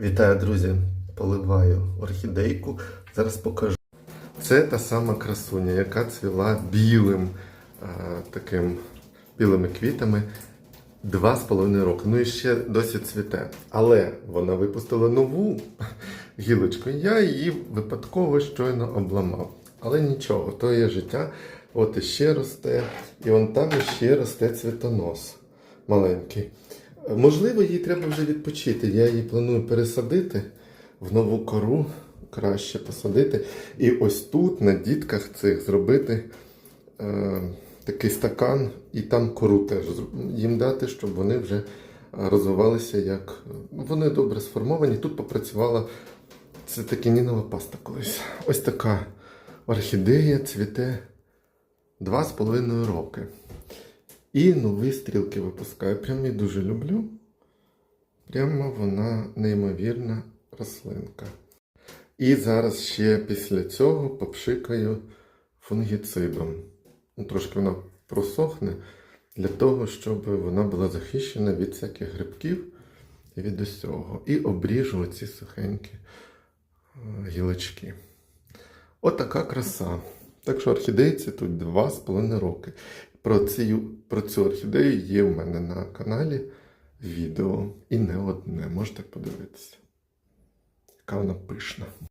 Вітаю, друзі! Поливаю орхідейку. Зараз покажу. Це та сама красуня, яка цвіла білим а, таким білими квітами два з половиною роки. Ну і ще досі цвіте. Але вона випустила нову гілочку. Я її випадково щойно обламав. Але нічого, то є життя. От іще росте, і вон там іще росте цвітонос маленький. Можливо, їй треба вже відпочити. Я її планую пересадити в нову кору, краще посадити. І ось тут, на дітках цих, зробити е, такий стакан і там кору теж їм дати, щоб вони вже е, розвивалися як. Вони добре сформовані. Тут попрацювала це такінінова паста колись. Ось така орхідея цвіте два з половиною роки. І нові стрілки випускаю. Прям її дуже люблю. Прямо вона неймовірна рослинка. І зараз ще після цього попшикаю фунгіцидом. Ну, трошки вона просохне для того, щоб вона була захищена від всяких грибків і від усього. І обріжу оці сухенькі е, гілочки. Отака краса. Так що орхідейці тут два з половиною роки. Про цю, про цю орхідею є в мене на каналі відео. І не одне. Можете подивитися. Яка вона пишна.